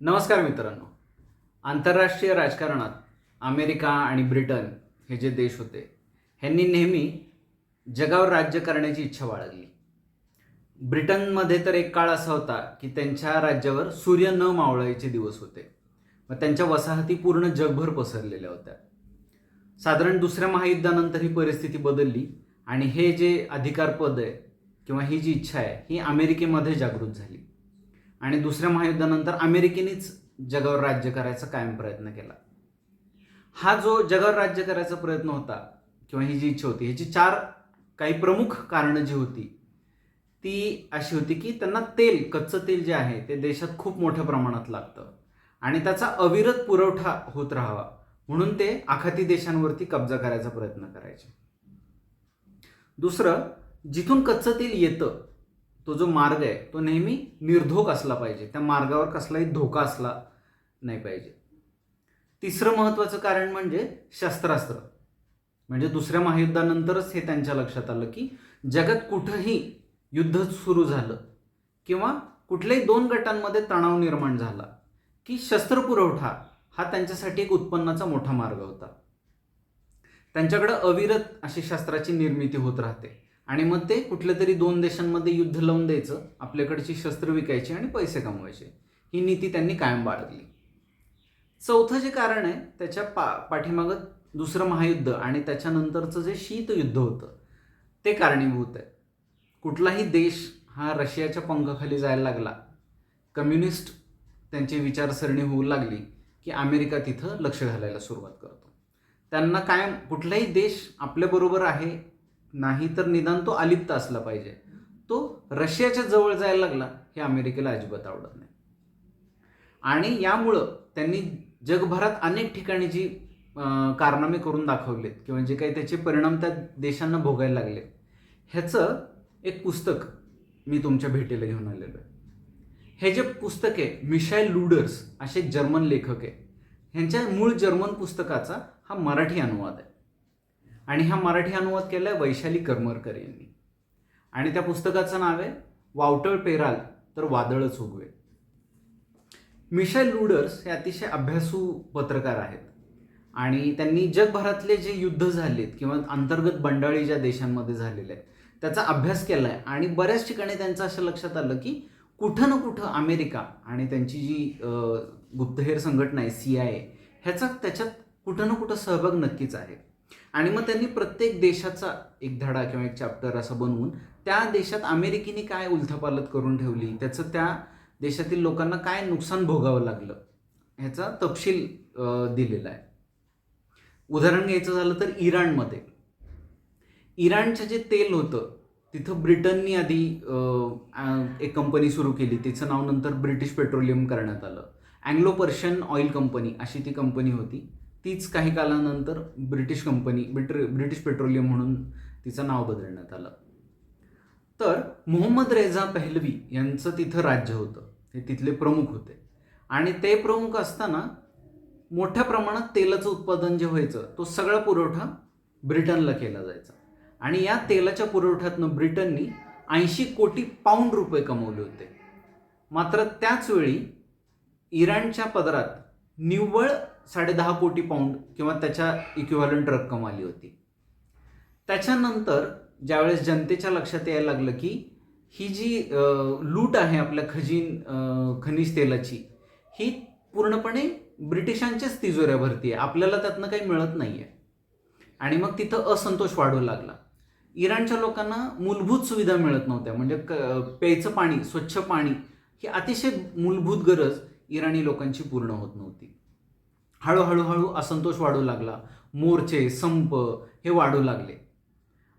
नमस्कार मित्रांनो. आंतरराष्ट्रीय राजकारणात अमेरिका आणि ब्रिटन हे जे देश होते ह्यांनी नेहमी जगावर राज्य करण्याची इच्छा बाळगली. ब्रिटनमध्ये तर एक काळ असा होता की त्यांच्या राज्यावर सूर्य न मावळायचे दिवस होते. मग त्यांच्या वसाहती पूर्ण जगभर पसरलेल्या होत्या. साधारण दुसऱ्या महायुद्धानंतर ही परिस्थिती बदलली आणि हे जे अधिकारपद आहे किंवा ही जी इच्छा आहे ही अमेरिकेमध्ये जागृत झाली. आणि दुसऱ्या महायुद्धानंतर अमेरिकेनेच जगावर राज्य करायचा कायम प्रयत्न केला. हा जो जगावर राज्य करायचा प्रयत्न होता किंवा ही जी इच्छा होती ह्याची चार काही प्रमुख कारणं जी होती ती अशी होती की त्यांना तेल कच्चं तेल जे आहे ते देशात खूप मोठ्या प्रमाणात लागतं. आणि त्याचा अविरत पुरवठा होत राहावा म्हणून ते आखाती देशांवरती कब्जा करायचा प्रयत्न करायचे. दुसरं जिथून कच्चं तेल येतं तो जो मार्ग आहे तो नेहमी निर्धोक असला पाहिजे. त्या मार्गावर कसलाही धोका असला नाही पाहिजे. तिसरं महत्त्वाचं कारण म्हणजे शस्त्रास्त्र. म्हणजे दुसऱ्या महायुद्धानंतरच हे त्यांच्या लक्षात आलं की जगात कुठंही युद्ध सुरू झालं किंवा कुठल्याही दोन गटांमध्ये तणाव निर्माण झाला की शस्त्रपुरवठा हा त्यांच्यासाठी एक उत्पन्नाचा मोठा मार्ग होता. त्यांच्याकडं अविरत अशी शस्त्राची निर्मिती होत राहते. आणि मग ते कुठल्या तरी दोन देशांमध्ये युद्ध लावून द्यायचं आपल्याकडची शस्त्र विकायची आणि पैसे कमवायचे. ही नीती त्यांनी कायम बाळगली. चौथं जे कारण आहे त्याच्या पा पाठीमागं दुसरं महायुद्ध आणि त्याच्यानंतरचं जे शीतयुद्ध होतं ते कारणीभूत आहे. कुठलाही देश हा रशियाच्या पंखाखाली जायला लागला. कम्युनिस्ट त्यांची विचारसरणी होऊ लागली की अमेरिका तिथं लक्ष घालायला सुरुवात करतो. त्यांना कायम कुठलाही देश आपल्याबरोबर आहे नाही तर निदान तो अलिप्त असला पाहिजे. तो रशियाच्या जवळ जायला लागला हे अमेरिकेला अजिबात आवडत नाही. आणि यामुळं त्यांनी जगभरात अनेक ठिकाणी जी कारनामे करून दाखवलेत किंवा जे काही त्याचे परिणाम त्या देशांना भोगायला लागले ह्याचं एक पुस्तक मी तुमच्या भेटीला घेऊन आलेलो आहे. हे जे पुस्तक आहे मिशाईल लुडर्स असे जर्मन लेखक आहे ह्यांच्या मूळ जर्मन पुस्तकाचा हा मराठी अनुवाद आहे. आणि हा मराठी अनुवाद केला आहे वैशाली करमरकर यांनी. आणि त्या पुस्तकाचं नाव आहे वावटळ पेराल तर वादळच उगवे. मिशेल लुडर्स हे अतिशय अभ्यासू पत्रकार आहेत. आणि त्यांनी जगभरातले जे युद्ध झालेत किंवा अंतर्गत बंडाळी ज्या देशांमध्ये झालेल्या आहेत त्याचा अभ्यास केला आहे आणि बऱ्याच ठिकाणी त्यांचं असं लक्षात आलं की कुठं ना कुठं अमेरिका आणि त्यांची जी गुप्तहेर संघटना आहे सी आय ह्याचा त्याच्यात कुठं ना कुठं सहभाग नक्कीच आहे. आणि मग त्यांनी प्रत्येक देशाचा एक धडा किंवा एक चॅप्टर असं बनवून त्या देशात अमेरिकेने काय उलथापालत करून ठेवली त्याचं त्या देशातील लोकांना काय नुकसान भोगावं लागलं ह्याचा तपशील दिलेला आहे. उदाहरण घ्यायचं झालं तर इराणमध्ये. इराणचं जे तेल होतं तिथं ब्रिटननी आधी एक कंपनी सुरू केली तिचं नाव नंतर ब्रिटिश पेट्रोलियम करण्यात आलं. अँग्लो पर्शियन ऑइल कंपनी अशी ती कंपनी होती. तीच काही कालानंतर British company Brit British petroleum म्हणून तिचं नाव बदलण्यात आलं. तर मोहम्मद रेझा पहलवी यांचं तिथं राज्य होतं. हे तिथले प्रमुख होते. आणि ते प्रमुख असताना मोठ्या प्रमाणात तेलाचं उत्पादन जे व्हायचं तो सगळा पुरवठा ब्रिटनला केला जायचा. आणि या तेलाच्या पुरवठ्यातनं ब्रिटननी ऐंशी कोटी पाऊंड रुपये कमवले होते. मात्र त्याचवेळी इराणच्या पदरात निव्वळ साडेदहा कोटी पाऊंड किंवा त्याच्या इक्विव्हॅलंट रक्कम आली होती. त्याच्यानंतर ज्यावेळेस जनतेच्या लक्षात यायला लागलं की ही जी लूट आहे आपल्या खजीन खनिज तेलाची ही पूर्णपणे ब्रिटिशांच्याच तिजोऱ्या भरती आहे. आपल्याला त्यातनं काही मिळत नाही आहे आणि मग तिथं असंतोष वाढू लागला. इराणच्या लोकांना मूलभूत सुविधा मिळत नव्हत्या. म्हणजे क प्यायचं पाणी स्वच्छ पाणी ही अतिशय मूलभूत गरज इराणी लोकांची पूर्ण होत नव्हती. हळूहळू हळू असंतोष वाढू लागला. मोर्चे संप हे वाढू लागले.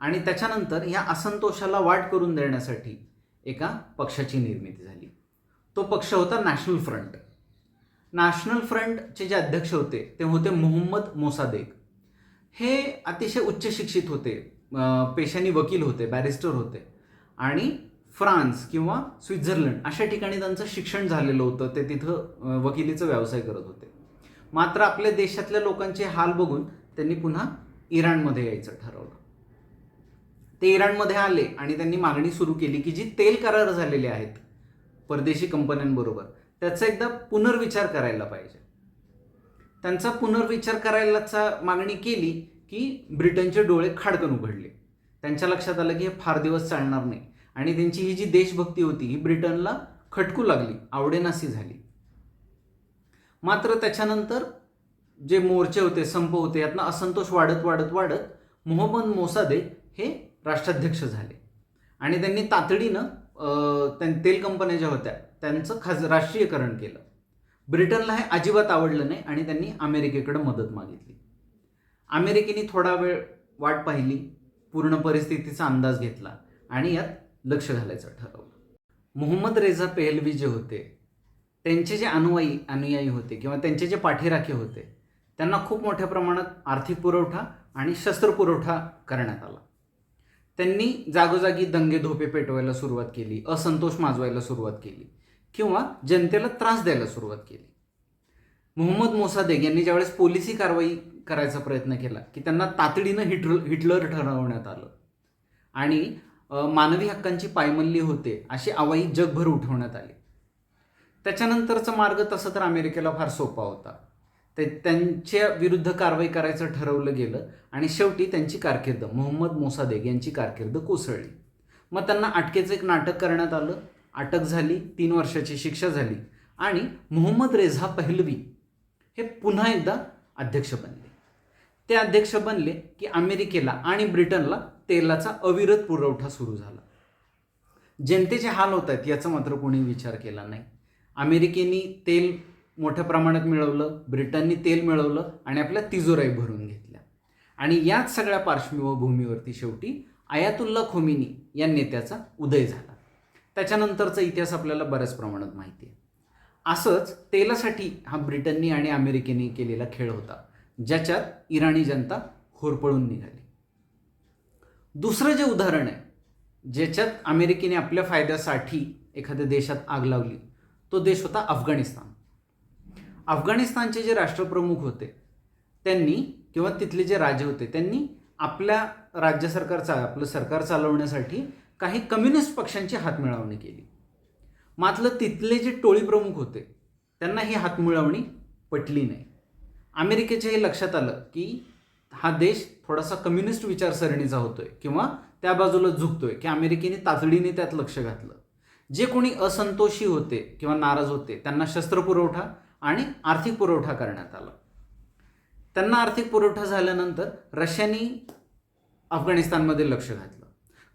आणि त्याच्यानंतर या असंतोषाला वाट करून देण्यासाठी एका पक्षाची निर्मिती झाली. तो पक्ष होता नॅशनल फ्रंट. नॅशनल फ्रंटचे जे अध्यक्ष होते ते होते मोहम्मद मोसादेक. हे अतिशय उच्च शिक्षित होते पेशाने वकील होते बॅरिस्टर होते. आणि फ्रान्स किंवा स्वित्झर्लंड अशा ठिकाणी त्यांचं शिक्षण झालेलं होतं ते तिथं वकिलीचा व्यवसाय करत होते. मात्र आपल्या देशातल्या लोकांचे हाल बघून त्यांनी पुन्हा इराणमध्ये यायचं ठरवलं. ते इराणमध्ये आले आणि त्यांनी मागणी सुरू केली की जी तेल करार झालेले आहेत परदेशी कंपन्यांबरोबर त्याचा एकदा पुनर्विचार करायला पाहिजे. त्यांचा पुनर्विचार करायलाचा मागणी केली की ब्रिटनचे डोळे खाडकन उघडले. त्यांच्या लक्षात आलं की हे फार दिवस चालणार नाही. आणि त्यांची ही जी देशभक्ती होती ही ब्रिटनला खटकू लागली आवडेनासी झाली. मात्र त्याच्यानंतर जे मोर्चे होते संप होते यातनं असंतोष वाढत वाढत वाढत मोहम्मद मोसादे हे राष्ट्राध्यक्ष झाले. आणि त्यांनी तातडीनं त्यां- तेल कंपन्या ज्या होत्या त्यांचं खाज राष्ट्रीयकरण केलं. ब्रिटनला हे अजिबात आवडलं नाही आणि त्यांनी अमेरिकेकडं मदत मागितली. अमेरिकेने थोडा वेळ वाट पाहिली पूर्ण परिस्थितीचा अंदाज घेतला आणि यात लक्ष घालायचं ठरवलं. मोहम्मद रेझा पेहलवी जे होते त्यांचे जे अनुयायी अनुयायी होते किंवा त्यांचे जे पाठीराखे होते त्यांना खूप मोठ्या प्रमाणात आर्थिक पुरवठा आणि शस्त्र पुरवठा करण्यात आला. त्यांनी जागोजागी दंगे धोपे पेटवायला सुरुवात केली असंतोष माजवायला सुरुवात केली किंवा जनतेला त्रास द्यायला सुरुवात केली. मोहम्मद मोसादेग यांनी ज्यावेळेस पोलिसी कारवाई करायचा प्रयत्न केला की त्यांना तातडीनं हिटलर हिटलर ठरवण्यात आलं. आणि मानवी हक्कांची पायमल्ली होते अशी आवाई जगभर उठवण्यात आली. त्याच्यानंतरचा मार्ग तसं तर अमेरिकेला फार सोपा होता. ते त्यांच्या विरुद्ध कारवाई करायचं ठरवलं गेलं आणि शेवटी त्यांची कारकीर्द मोहम्मद मोसादेग यांची कारकीर्द कोसळली. मग त्यांना अटकेचं एक नाटक करण्यात आलं. अटक झाली तीन वर्षाची शिक्षा झाली आणि मोहम्मद रेझा पहलवी हे पुन्हा एकदा अध्यक्ष बनले. ते अध्यक्ष बनले की अमेरिकेला आणि ब्रिटनला तेलाचा अविरत पुरवठा सुरू झाला. जनतेचे हाल होत आहेत याचा मात्र कोणी विचार केला नाही. अमेरिकेनी तेल मोठ्या प्रमाणात मिळवलं ब्रिटननी तेल मिळवलं आणि आपल्या तिजोराई भरून घेतल्या. आणि याच सगळ्या पार्श्वभूमीवरती शेवटी आयातुल्ला खोमिनी या नेत्याचा उदय झाला. त्याच्यानंतरचा इतिहास आपल्याला बऱ्याच प्रमाणात माहिती आहे. असंच तेलासाठी हा ब्रिटननी आणि अमेरिकेने केलेला खेळ होता ज्याच्यात इराणी जनता होरपळून निघाली. दुसरं जे उदाहरण आहे ज्याच्यात अमेरिकेने आपल्या फायद्यासाठी एखाद्या देशात आग लावली तो देश होता अफगाणिस्तान. अफगाणिस्तानचे जे राष्ट्रप्रमुख होते त्यांनी किंवा तिथले जे राजे होते त्यांनी आपल्या राज्य सरकारचा आपलं सरकार चालवण्यासाठी काही कम्युनिस्ट पक्षांची हातमिळवणी केली. मात्र तिथले जे टोळी प्रमुख होते त्यांना ही हातमिळवणी पटली नाही. अमेरिकेच्या हे लक्षात आलं की हा देश थोडासा कम्युनिस्ट विचारसरणीचा होतोय किंवा त्या बाजूला झुकतोय की अमेरिकेने तातडीने त्यात लक्ष घातलं. जे कोणी असंतोषी होते किंवा नाराज होते त्यांना शस्त्र पुरवठा आणि आर्थिक पुरवठा करण्यात आला. त्यांना आर्थिक पुरवठा झाल्यानंतर रशियानी अफगाणिस्तानमध्ये लक्ष घातलं.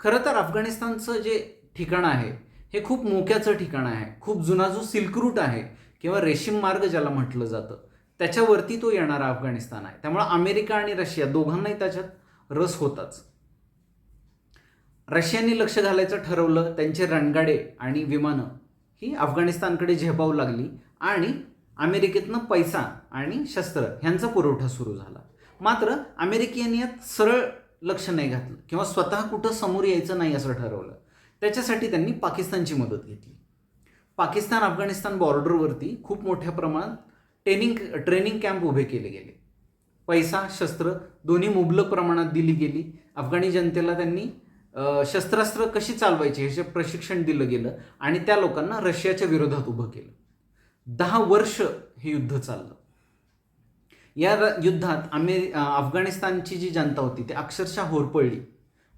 खरं तर अफगाणिस्तानचं जे ठिकाण आहे हे खूप मोक्याचं ठिकाण आहे. खूप जुना जो सिल्क रूट आहे किंवा रेशीम मार्ग ज्याला म्हटलं जातं त्याच्यावरती तो येणारा अफगाणिस्तान आहे. त्यामुळे अमेरिका आणि रशिया दोघांनाही त्याच्यात रस होताच. रशियाने लक्ष घालायचं ठरवलं त्यांचे रणगाडे आणि विमानं ही अफगाणिस्तानकडे झेपावू लागली आणि अमेरिकेतनं पैसा आणि शस्त्र ह्यांचा पुरवठा सुरू झाला. मात्र अमेरिकेने यात सरळ लक्ष नाही घातलं किंवा स्वतः कुठं समोर यायचं नाही असं ठरवलं. त्याच्यासाठी त्यांनी पाकिस्तानची मदत घेतली. पाकिस्तान अफगाणिस्तान बॉर्डरवरती खूप मोठ्या प्रमाणात ट्रेनिंग ट्रेनिंग कॅम्प उभे केले गेले. पैसा शस्त्र दोन्ही मुबलक प्रमाणात दिली गेली. अफगाणी जनतेला त्यांनी शस्त्रास्त्र कशी चालवायची ह्याचे प्रशिक्षण दिलं गेलं आणि त्या लोकांना रशियाच्या विरोधात उभं केलं. दहा वर्ष हे युद्ध चाललं. या युद्धात आम्ही अफगाणिस्तानची जी जनता होती ती अक्षरशः होरपळली.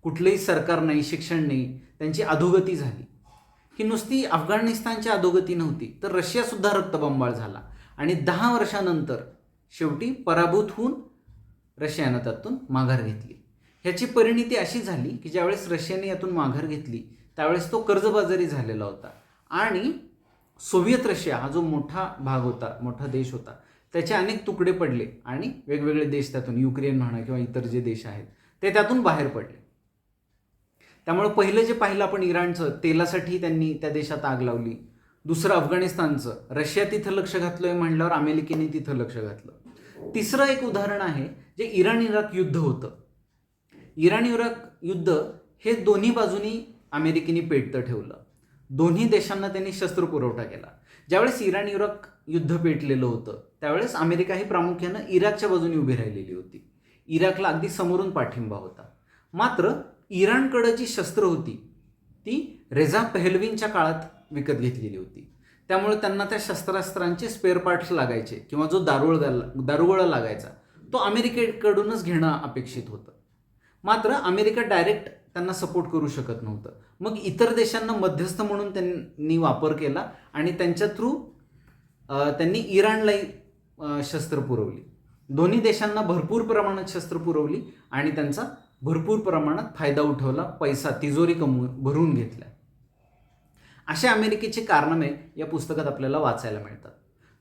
कुठलंही सरकार नाही शिक्षण नाही त्यांची अधोगती झाली. ही नुसती अफगाणिस्तानची अधोगती नव्हती तर रशियासुद्धा रक्तबंबाळ झाला. आणि दहा वर्षानंतर शेवटी पराभूत होऊन रशियानं त्यातून माघार घेतली. ह्याची परिणिती अशी झाली की ज्यावेळेस रशियाने यातून माघार घेतली त्यावेळेस तो कर्जबाजारी झालेला होता. आणि सोव्हिएत रशिया हा जो मोठा भाग होता मोठा देश होता त्याचे अनेक तुकडे पडले आणि वेगवेगळे देश त्यातून युक्रेन म्हणा किंवा इतर जे देश आहेत ते त्यातून बाहेर पडले. त्यामुळे पहिलं जे पाहिलं आपण इराणचं तेलासाठी त्यांनी त्या देशात आग लावली. दुसरं अफगाणिस्तानचं रशिया तिथं लक्ष घातलंय म्हणल्यावर अमेरिकेने तिथं लक्ष घातलं. तिसरं एक उदाहरण आहे जे इराण इराक युद्ध होतं. इराण इराक युद्ध हे दोन्ही बाजूनी अमेरिकेने पेटतं ठेवलं. दोन्ही देशांना त्यांनी शस्त्र पुरवठा केला. ज्यावेळेस इराण इराक युद्ध पेटलेलं होतं त्यावेळेस अमेरिका ही प्रामुख्यानं इराकच्या बाजूने उभी राहिलेली होती. इराकला अगदी समोरून पाठिंबा होता. मात्र इराणकडं जी शस्त्र होती ती रेझा पेहलवींच्या काळात विकत घेतलेली होती. त्यामुळे त्यांना त्या शस्त्रास्त्रांचे स्पेअर पार्ट्स लागायचे किंवा जो दारुळ दारुगोळा लागायचा तो अमेरिकेकडूनच घेणं अपेक्षित होतं. मात्र अमेरिका डायरेक्ट त्यांना सपोर्ट करू शकत नव्हतं. मग इतर देशांना मध्यस्थ म्हणून त्यांनी वापर केला आणि त्यांच्या थ्रू त्यांनी इराणलाही शस्त्र पुरवली. दोन्ही देशांना भरपूर प्रमाणात शस्त्र पुरवली आणि त्यांचा भरपूर प्रमाणात फायदा उठवला पैसा तिजोरी कमवून भरून घेतला असे अमेरिकेचे कारनामे या पुस्तकात आपल्याला वाचायला मिळतात.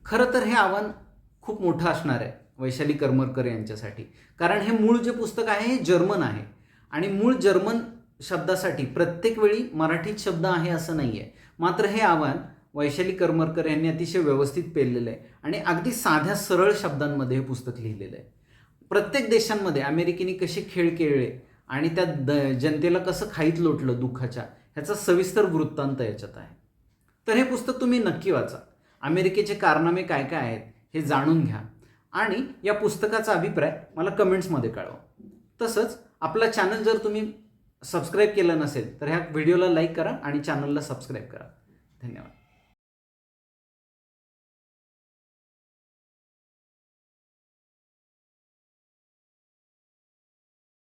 खरं तर हे आव्हान खूप मोठं असणार आहे. वैशाली करमरकर यांच्यासाठी. कारण हे मूळ जे पुस्तक आहे हे जर्मन आहे. आणि मूळ जर्मन शब्दासाठी प्रत्येक वेळी मराठीत शब्द आहे असं नाही आहे मात्र हे आव्हान वैशाली करमरकर यांनी अतिशय व्यवस्थित पेललेलं आहे. आणि अगदी साध्या सरळ शब्दांमध्ये हे पुस्तक लिहिलेलं आहे. प्रत्येक देशांमध्ये अमेरिकेने कसे खेळ खेळले आणि त्या द जनतेला कसं खाईत लोटलं दुःखाच्या ह्याचा सविस्तर वृत्तांत याच्यात आहे. तर हे पुस्तक तुम्ही नक्की वाचा. अमेरिकेचे कारनामे काय काय आहेत हे जाणून घ्या. आणि या पुस्तकाचा अभिप्राय मला कमेंट्समध्ये कळवा. तसंच आपला चॅनल जर तुम्ही सबस्क्राईब केलं नसेल तर ह्या व्हिडिओला लाईक करा आणि चॅनलला सबस्क्राईब करा. धन्यवाद.